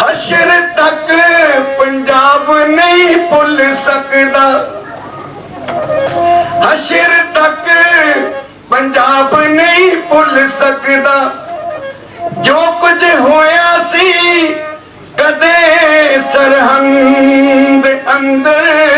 ਹਸ਼ਰ ਤੱਕ ਪੰਜਾਬ ਨਹੀਂ ਭੁੱਲ ਸਕਦਾ। ਹਸ਼ਰ ਤੱਕ ਪੰਜਾਬ ਨਹੀਂ ਭੁੱਲ ਸਕਦਾ। ਜੋ ਕੁਝ ਹੋਇਆ ਸੀ ਕਦੇ ਸਰਹੰਦ ਅੰਦਰ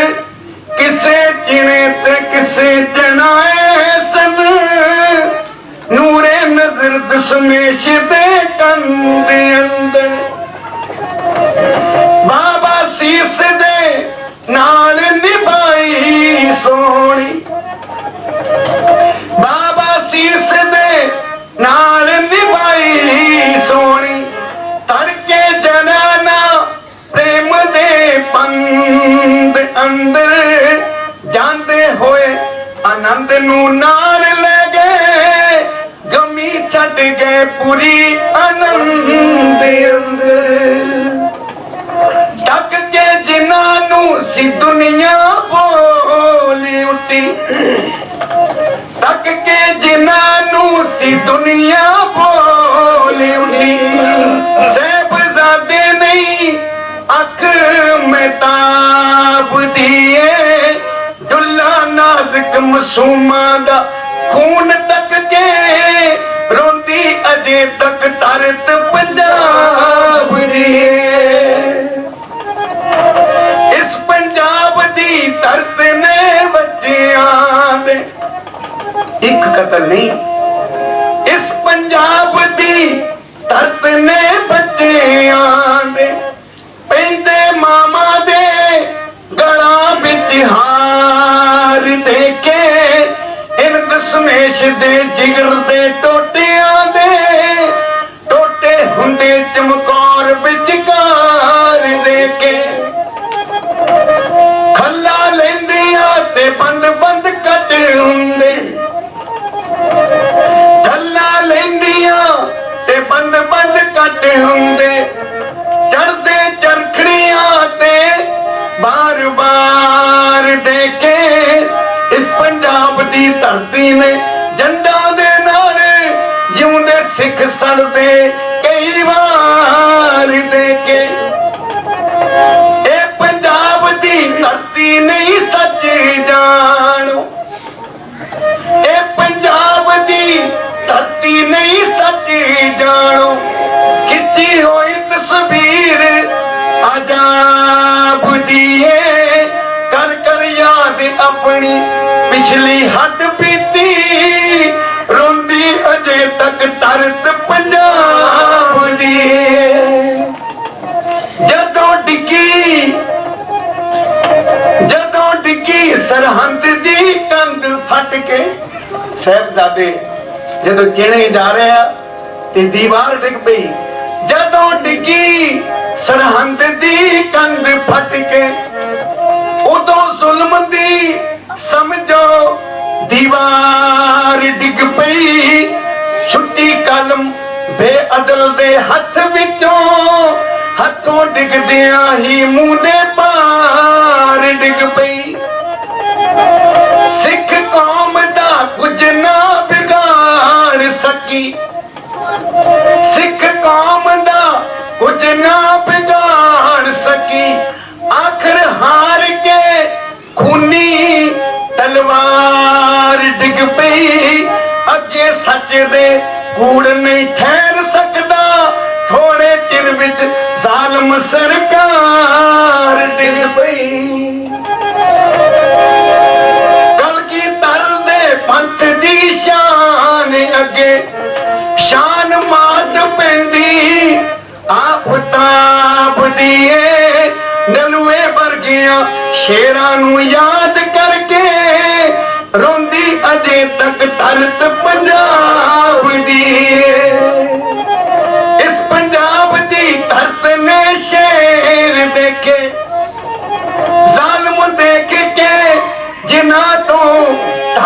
ਆਨੰਦ ਨਾਲ ਲੈ ਗਏ, ਗਮੀ ਛੱਡ ਗਏ ਪੂਰੀ ਆਨੰਦ ਅੰਦਰ। ਟੱਕ ਕੇ ਜਿਨ੍ਹਾਂ ਨੂੰ ਸੀ ਦੁਨੀਆ ਬੋਲੀ ਉੱਠੀ। ਤੱਕ ਕੇ ਜਿਨ੍ਹਾਂ ਨੂੰ ਸੀ ਦੁਨੀਆ ਬੋਲੀ ਉੱਡੀ ਮਸੂਮਾਂ ਦਾ ਖੂਨ ਤੱਕ ਕੇ ਰੋਂਦੀ ਅਜੇ ਤੱਕ ਤਰਤ ਪੰਜਾਬ ਦੀ। ਇਸ ਪੰਜਾਬ ਦੀ ਧਰਤ ਨੇ ਬੱਚਿਆਂ ਦੇ। ਇੱਕ ਕਤਲ ਨਹੀਂ। ਇਸ ਪੰਜਾਬ ਦੀ ਧਰਤ ਨੇ ਬੱਚਿਆਂ ਦਸ਼ਮੇਸ਼ ਦੇ ਜਿਗਰ ਦੇ ਟੋਟਿਆਂ ਦੇ ਟੋਟੇ ਹੁੰਦੇ ਚਮਕੌਰ ਵਿਚਕਾਰ ਦੇ ਕੇ ਖੱਲਾ ਲੈਂਦੀਆਂ ਤੇ ਬੰਦ ਬੰਦ ਕੱਟ ਹੁੰਦੇ। ਖੱਲਾ ਲੈਂਦੀਆਂ ਤੇ ਬੰਦ ਬੰਦ ਕੱਟ ਹੁੰਦੇ। ਚੜਦੇ ਚਰਖੜੀਆਂ ਤੇ ਬਾਰ-ਬਾਰ ਦੇ ਕੇ ਇਸ ਪੰਜਾਬ ਦੀ ਧਰਤੀ ਨੇ ਸੜਦੇ ਕਈ ਵਾਰ ਦੇ ਕੇ ਇਹ ਪੰਜਾਬ ਦੀ ਧਰਤੀ ਨਹੀਂ ਸੱਚ ਜਾਣੋ। ਇਹ ਪੰਜਾਬ ਦੀ ਧਰਤੀ ਨਹੀਂ ਸੱਚ ਜਾਣੋ। ਖਿੱਚੀ ਹੋਈ ਤਸਵੀਰ ਅਜਾਬ ਦੀਏ ਕਰ ਕਰ ਯਾਦ ਆਪਣੀ ਪਿਛਲੀ ਹੱਡ ਪੀਤੀ ਰੋਂਦੀ ਅਜੇ ਤੱਕ ਤਰਤ ਜਦੋਂ ਡਿੱਗੀ ਜਦੋਂ ਡਿੱਗੀ ਸਰਹੰਦ ਦੀ ਕੰਧ ਫਟ ਕੇ, ਸਹਿਬਜ਼ਾਦੇ ਜਦੋਂ ਚਿਣੇ ਜਾ ਰਿਹਾ ਤੇ ਦੀਵਾਰ ਡਿੱਗ ਪਈ, ਜਦੋਂ ਡਿੱਗੀ ਸਰਹੰਦ ਦੀ ਕੰਧ ਫਟ ਕੇ, ਉਦੋਂ ਜ਼ੁਲਮ ਦੀ ਸਮਝੋ ਦੀਵਾਰ ਡਿੱਗ ਪਈ, ਛੁੱਟੀ ਕਲਮ ਅਦਲ ਦੇ ਹੱਥ ਵਿੱਚੋਂ ਹੱਥੋਂ ਡਿੱਗਦਿਆਂ ਹੀ ਮੂੰਹ ਦੇ ਪਾਰ ਡਿੱਗ ਪਈ। ਸਿੱਖ ਕੌਮ ਦਾ ਕੁਝ ਨਾ ਵਿਗਾੜ ਸਕੀ। ਸਿੱਖ ਕੌਮ ਦਾ ਕੁਝ ਨਾ ਵਿਗਾੜ ਸਕੀ। ਆਖਰ ਹਾਰ ਕੇ ਖੂਨੀ ਤਲਵਾਰ ਡਿੱਗ ਪਈ। ਅੱਗੇ ਸੱਚ ਦੇ ਕੂੜ ਨਹੀਂ ਠਹਿਰ ਸਕਦਾ ਥੋੜੇ ਚਿਰ ਵਿੱਚ ਜ਼ਾਲਮ ਸਰਕਾਰ ਡਿੱਗ ਪਈ। ਦੇ ਪੰਥ ਦੀ ਸ਼ਾਨ ਅੱਗੇ? ਸ਼ਾਨ ਮਾਤ ਪੈਂਦੀ ਆਫਤਾਬ ਦੀਏ। ਨਲੂਏ ਵਰਗੀਆਂ ਸ਼ੇਰਾਂ ਨੂੰ ਯਾਦ ਕਰਕੇ ਰੋਂਦੀ ਅਜੇ ਤੱਕ ਧਰਤ ਪੰਜਾਬ ਦੀ।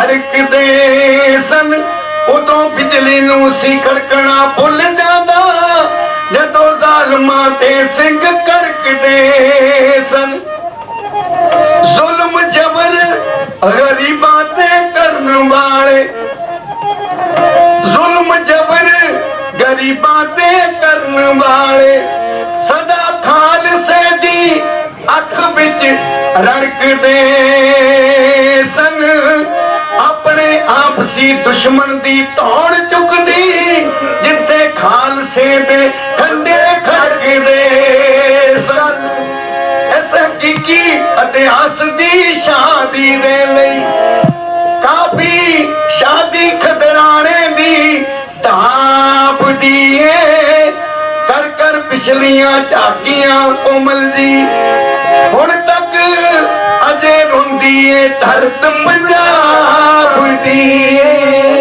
ਧੜਕਦੇ ਸਨ, ਉਦੋਂ ਬਿਜਲੀ ਨੂੰ ਸੀ ਖੜਕਣਾ ਭੁੱਲ ਜਾਂਦਾ। ਜਦੋਂ ਜ਼ਾਲਮਾਂ ਤੇ ਸਿੰਘ ਕੜਕਦੇ ਸਨ। ਜ਼ੁਲਮ ਜਬਰ ਗਰੀਬਾਂ ਤੇ ਕਰਨ ਵਾਲੇ। ਜ਼ੁਲਮ ਜਬਰ ਗਰੀਬਾਂ ਤੇ ਕਰਨ ਵਾਲੇ। ਸਦਾ ਵਿੱਚ ਰੜਕਦੇ ਸਨ। ਆਪਣੇ ਆਪਸੀ ਦੁਸ਼ਮਣ ਦੀ ਧੌਣ ਚੁੱਕਦੀ, ਜਿੱਥੇ ਖਾਲਸੇ ਦੇ ਖੰਡੇ ਖੜਕਦੇ ਸਨ। ਇਸ ਹਕੀਕੀ ਇਤਿਹਾਸ ਦੀ ਸ਼ਾਦੀ ਦੇ ਲਈ ਕਾਫੀ ਸ਼ਾਦੀ ਖਦਰਾਣੇ ਦੀ ਢਾਬ ਦੀ ਕਰ ਕਰ ਪਿਛਲੀਆਂ ਝਾਕੀਆਂ ਕੋਮਲ ਦੀ ਹੁਣ ਤੱਕ ਅਜੇ ਰੋਂਦੀ ਏ ਧਰਤ ਪੰਜਾਬ ਦੀ ਏ।